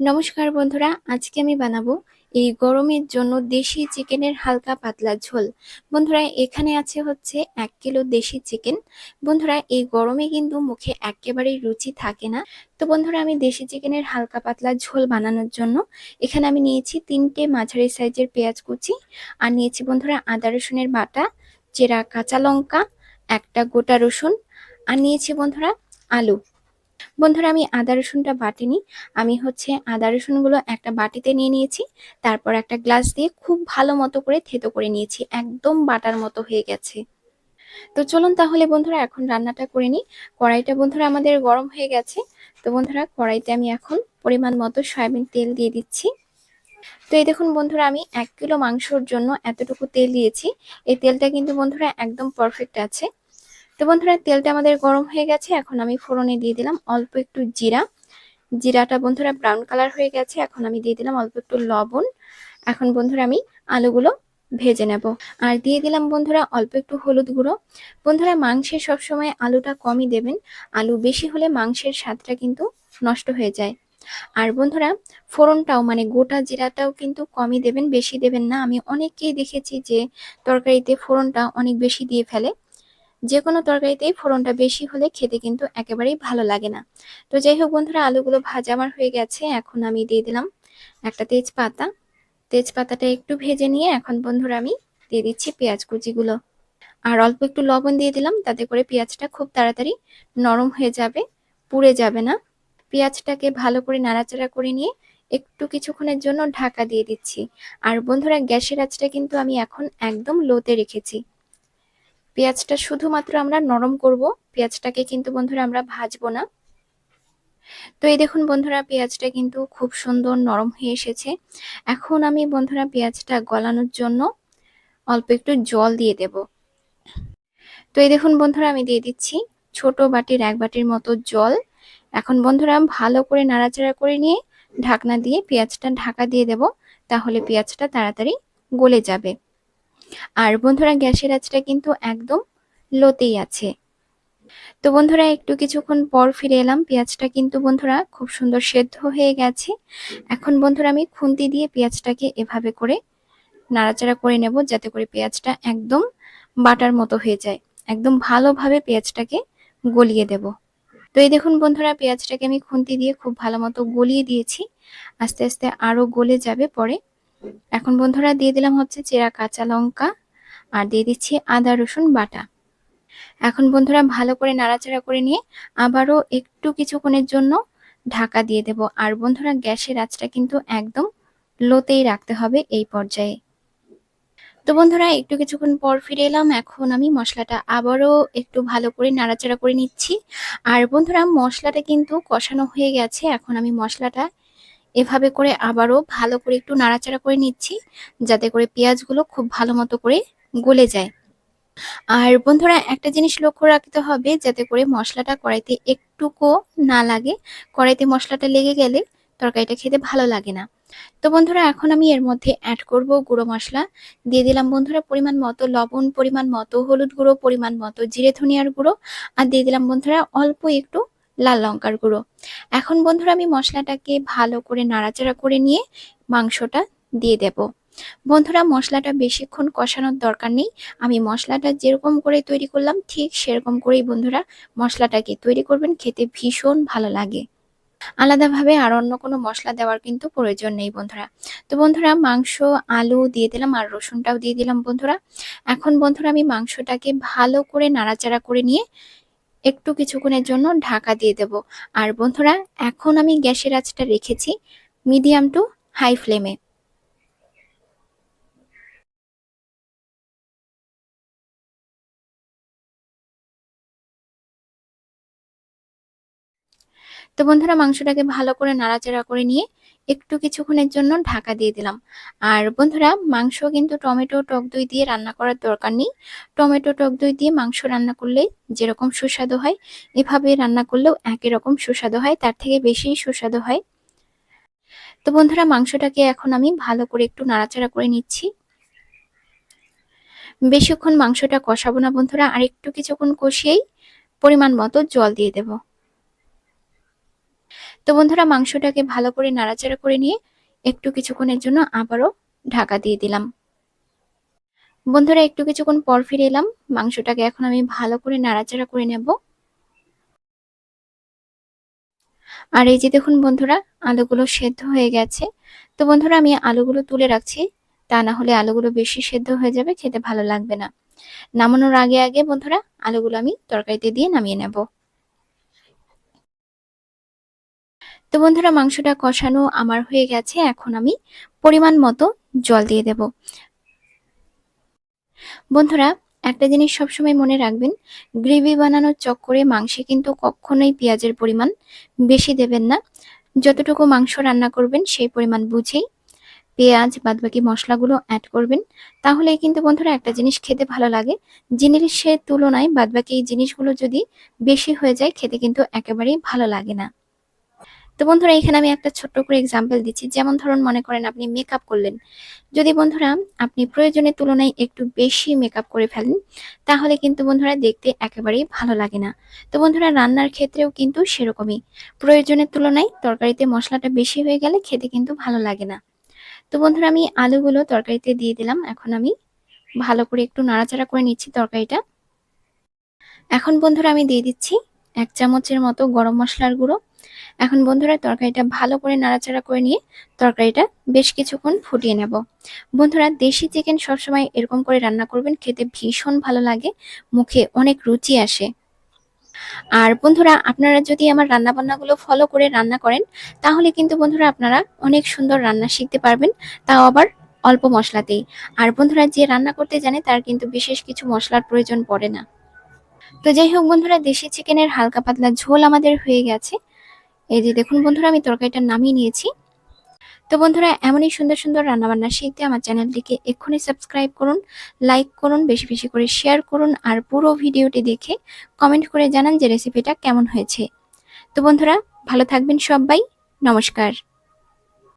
নমস্কার বন্ধুরা, আজকে আমি বানাবো এই গরমের জন্য দেশি চিকেনের হালকা পাতলা ঝোল। বন্ধুরা, এখানে আছে হচ্ছে এক কিলো দেশি চিকেন। বন্ধুরা, এই গরমে কিন্তু মুখে একেবারেই রুচি থাকে না। তো বন্ধুরা, আমি দেশি চিকেনের হালকা পাতলা ঝোল বানানোর জন্য এখানে আমি নিয়েছি তিনটে মাঝারি সাইজের পেঁয়াজ কুচি। আর নিয়েছি বন্ধুরা, আদা রসুনের বাটা, চেরা কাঁচা লঙ্কা, একটা গোটা রসুন। আর নিয়েছি বন্ধুরা, আলু। বন্ধুরা, আমি আদা রসুনটা বাটিনি। আমি হচ্ছে আদা রসুনগুলো একটা বাটিতে নিয়ে নিয়েছি, তারপর একটা গ্লাস দিয়ে খুব ভালো মতো করে থেতো করে নিয়েছি, একদম বাটার মতো হয়ে গেছে। তো চলুন তাহলে বন্ধুরা, এখন রান্নাটা করে নিই। কড়াইটা বন্ধুরা আমাদের গরম হয়ে গেছে। তো বন্ধুরা, কড়াইতে আমি এখন পরিমাণ মতো সয়াবিন তেল দিয়ে দিচ্ছি। তো এই দেখুন বন্ধুরা, আমি এক কিলো মাংসর জন্য এতটুকু তেল দিয়েছি। এই তেলটা কিন্তু বন্ধুরা একদম পারফেক্ট আছে। তো বন্ধুরা, তেলটা আমাদের গরম হয়ে গেছে। এখন আমি ফোড়নে দিয়ে দিলাম অল্প একটু জিরা। জিরাটা বন্ধুরা ব্রাউন কালার হয়ে গেছে। এখন আমি দিয়ে দিলাম অল্প একটু লবণ। এখন বন্ধুরা আমি আলুগুলো ভেজে নেব। আর দিয়ে দিলাম বন্ধুরা অল্প একটু হলুদ গুঁড়ো। বন্ধুরা, মাংসে সবসময় আলুটা কমই দেবেন। আলু বেশি হলে মাংসের স্বাদটা কিন্তু নষ্ট হয়ে যায়। আর বন্ধুরা, ফোড়নটাও মানে গোটা জিরাটাও কিন্তু কমই দেবেন, বেশি দেবেন না। আমি অনেককেই দেখেছি যে তরকারিতে ফোড়নটা অনেক বেশি দিয়ে ফেলে। যে কোনো তরকারিতেই ফোড়নটা বেশি হলে খেতে কিন্তু একেবারেই ভালো লাগে না। তো যাই হোক বন্ধুরা, আলুগুলো ভাজা আমার হয়ে গেছে, এখন আমি দিয়ে দিলাম একটা তেজপাতা। তেজপাতাটা একটু ভেজে নিয়ে এখন বন্ধুরা আমি দিয়ে দিচ্ছি পেঁয়াজ কুচিগুলো। আর অল্প একটু লবণ দিয়ে দিলাম, তাতে করে পেঁয়াজটা খুব তাড়াতাড়ি নরম হয়ে যাবে, পুড়ে যাবে না। পেঁয়াজটাকে ভালো করে নাড়াচাড়া করে নিয়ে একটু কিছুক্ষণের জন্য ঢাকা দিয়ে দিচ্ছি। আর বন্ধুরা, গ্যাসের আঁচটা কিন্তু আমি এখন একদম লোতে রেখেছি। পেঁয়াজটা শুধুমাত্র আমরা নরম করব। পেঁয়াজটাকে কিন্তু বন্ধুরা আমরা ভাজবো না। তো এই দেখুন বন্ধুরা, পেঁয়াজটা কিন্তু খুব সুন্দর নরম হয়ে এসেছে। এখন আমি বন্ধুরা পেঁয়াজটা গলানোর জন্য অল্প একটু জল দিয়ে দেব। তো এই দেখুন বন্ধুরা, আমি দিয়ে দিচ্ছি ছোট বাটির এক বাটির মতো জল। এখন বন্ধুরা ভালো করে নাড়াচাড়া করে নিয়ে ঢাকনা দিয়ে পেঁয়াজটা ঢাকা দিয়ে দেব। তাহলে পেঁয়াজটা তাড়াতাড়ি গলে যাবে। আর বন্ধুরা, গ্যাসের আঁচটা কিন্তু একদম লোতেই আছে। তো বন্ধুরা, একটু কিছুক্ষণ পর ফিরে এলাম। পেঁয়াজটা কিন্তু বন্ধুরা খুব সুন্দর সেদ্ধ হয়ে গেছে। এখন বন্ধুরা, আমি খুন্তি দিয়ে পেঁয়াজটাকে এভাবে করে নাড়াচাড়া করে নেব, যাতে করে পেঁয়াজটা একদম বাটার মতো হয়ে যায়। একদম ভালোভাবে পেঁয়াজটাকে গলিয়ে দেব। তো এই দেখুন বন্ধুরা, পেঁয়াজটাকে আমি খুন্তি দিয়ে খুব ভালো মতো গলিয়ে দিয়েছি। আস্তে আস্তে আরও গলে যাবে পরে। এখন বন্ধুরা দিয়ে দিলাম হচ্ছে চেরা কাঁচা লঙ্কা আর দিয়ে দিচ্ছি আদা, রসুন বাটা। এখন বন্ধুরা ভালো করে নাড়াচাড়া করে নিয়ে আবারও একটু কিছুক্ষণের জন্য ঢাকা দিয়ে দেব। আর বন্ধুরা গ্যাসের আঁচটা কিন্তু একদম লোতেই রাখতে হবে এই পর্যায়ে। তো বন্ধুরা একটু কিছুক্ষণ পর ফিরে এলাম। এখন আমি মশলাটা আবারও একটু ভালো করে নাড়াচাড়া করে নিচ্ছি। আর বন্ধুরা মশলাটা কিন্তু কষানো হয়ে গেছে। এখন আমি মশলাটা এভাবে করে আবারও ভালো করে একটু নাড়াচাড়া করে নিচ্ছি, যাতে করে পেঁয়াজগুলো খুব ভালো মতো করে গলে যায়। আর বন্ধুরা, একটা জিনিস লক্ষ্য রাখতে হবে, যাতে করে মশলাটা কড়াইতে একটুকু না লাগে। কড়াইতে মশলাটা লেগে গেলে তরকারিটা খেতে ভালো লাগে না। তো বন্ধুরা, এখন আমি এর মধ্যে অ্যাড করব গুঁড়ো মশলা। দিয়ে দিলাম বন্ধুরা পরিমাণ মতো লবণ, পরিমাণ মতো হলুদ গুঁড়ো, পরিমাণ মতো জিরে ধনিয়ার গুঁড়ো। আর দিয়ে দিলাম বন্ধুরা অল্প একটু লাল লঙ্কার গুঁড়ো। এখন বন্ধুরা আমি মশলাটাকে ভালো করে নাড়াচাড়া করে নিয়ে মাংসটা দিয়ে দেব। বন্ধুরা, মশলাটা বেশিক্ষণ কষানোর দরকার নেই। আমি মশলাটা যেরকম করে তৈরি করলাম, ঠিক সেরকম করেই বন্ধুরা মশলাটাকে তৈরি করবেন। খেতে ভীষণ ভালো লাগে। আলাদাভাবে আর অন্য কোনো মশলা দেওয়ার কিন্তু প্রয়োজন নেই বন্ধুরা। তো বন্ধুরা, মাংস, আলু দিয়ে দিলাম আর রসুনটাও দিয়ে দিলাম বন্ধুরা। এখন বন্ধুরা আমি মাংসটাকে ভালো করে নাড়াচাড়া করে নিয়ে একটু কিছুক্ষণের জন্য ঢাকা দিয়ে দেব। আর বন্ধুরা, এখন আমি গ্যাসের আঁচটা রেখেছি মিডিয়াম টু হাই ফ্লেমে। তো বন্ধুরা, মাংসটাকে ভালো করে নাড়াচাড়া করে নিয়ে একটু কিছুক্ষণের জন্য ঢাকা দিয়ে দিলাম। আর বন্ধুরা, মাংস কিন্তু টমেটো, টক দই দিয়ে রান্না করার দরকার নেই। টমেটো, টক দই দিয়ে মাংস রান্না করলে যেরকম সুস্বাদু হয়, এভাবে রান্না করলেও একই রকম সুস্বাদু হয়, তার থেকে বেশি সুস্বাদু হয়। তো বন্ধুরা, মাংসটাকে এখন আমি ভালো করে একটু নাড়াচাড়া করে নিচ্ছি। বেশিক্ষণ মাংসটা কষাবো না বন্ধুরা, আর একটু কিছুক্ষণ কষিয়েই পরিমাণ মতো জল দিয়ে দেবো। তো বন্ধুরা মাংসটাকে ভালো করে নাড়াচাড়া করে নিয়ে একটু কিছুক্ষণের জন্য আবারও ঢাকা দিয়ে দিলাম। বন্ধুরা একটু কিছুক্ষণ পর ফিরে এলাম। মাংসটাকে এখন আমি ভালো করে নাড়াচাড়া করে নেব। আর এই যে দেখুন বন্ধুরা, আলুগুলো সেদ্ধ হয়ে গেছে। তো বন্ধুরা আমি আলুগুলো তুলে রাখছি। তা না হলে আলুগুলো বেশি সেদ্ধ হয়ে যাবে, খেতে ভালো লাগবে না। নামানোর আগে আগে বন্ধুরা আলুগুলো আমি তরকারিতে দিয়ে নামিয়ে নেব। তো বন্ধুরা, মাংসটা কষানো আমার হয়ে গেছে। এখন আমি পরিমাণ মতো জল দিয়ে দেব। বন্ধুরা, একটা জিনিস সবসময় মনে রাখবেন, গ্রেভি বানানোর চক্করে মাংসে কিন্তু কখনোই পেঁয়াজের পরিমাণ বেশি দেবেন না। যতটুকু মাংস রান্না করবেন, সেই পরিমাণ বুঝেই পেঁয়াজ, বাদবাকি মশলাগুলো অ্যাড করবেন। তাহলে কিন্তু বন্ধুরা, একটা জিনিস খেতে ভালো লাগে। জিনিসের তুলনায় বাদবাকি জিনিসগুলো যদি বেশি হয়ে যায়, খেতে কিন্তু একেবারেই ভালো লাগে না। তো বন্ধুরা, এখানে আমি একটা ছোট্ট করে এক্সাম্পল দিচ্ছি। যেমন ধরুন, মনে করেন আপনি মেকআপ করলেন। যদি বন্ধুরা আপনি প্রয়োজনের তুলনায় একটু বেশি মেকআপ করে ফেলেন, তাহলে কিন্তু বন্ধুরা দেখতে একেবারেই ভালো লাগে না। তো বন্ধুরা, রান্নার ক্ষেত্রেও কিন্তু সেরকমই। প্রয়োজনের তুলনায় তরকারিতে মশলাটা বেশি হয়ে গেলে খেতে কিন্তু ভালো লাগে না। তো বন্ধুরা, আমি আলুগুলো তরকারিতে দিয়ে দিলাম। এখন আমি ভালো করে একটু নাড়াচাড়া করে নিচ্ছি তরকারিটা। এখন বন্ধুরা, আমি দিয়ে দিচ্ছি এক চামচের মতো গরম মশলার গুঁড়ো। এখন বন্ধুরা তরকারিটা ভালো করে নাড়াচাড়া করে নিয়ে তরকারিটা বেশ কিছুক্ষণ ফুটিয়ে নেব। বন্ধুরা দেশি চিকেন সবসময় এরকম করে রান্না করবেন, খেতে ভীষণ ভালো লাগে, মুখে অনেক রুচি আসে। আর বন্ধুরা আপনারা যদি আমার রান্না বান্নাগুলো ফলো করে রান্না করেন, তাহলে কিন্তু বন্ধুরা আপনারা অনেক সুন্দর রান্না শিখতে পারবেন, তাও আবার অল্প মশলাতেই। আর বন্ধুরা যে রান্না করতে জানে, তার কিন্তু বিশেষ কিছু মশলার প্রয়োজন পড়ে না। তো যাই হোক বন্ধুরা, দেশি চিকেনের হালকা পাতলা ঝোল আমাদের হয়ে গেছে। এই যে দেখুন বন্ধুরা, আমি তরকারিটা নামিয়ে নিয়েছি। তো বন্ধুরা, এমনই সুন্দর সুন্দর রান্নাবান্না শিখতে আমার চ্যানেলটিকে এক্ষুনি সাবস্ক্রাইব করুন, লাইক করুন, বেশি বেশি করে শেয়ার করুন আর পুরো ভিডিওটি দেখে কমেন্ট করে জানান যে রেসিপিটা কেমন হয়েছে। তো বন্ধুরা, ভালো থাকবেন সবাই, নমস্কার।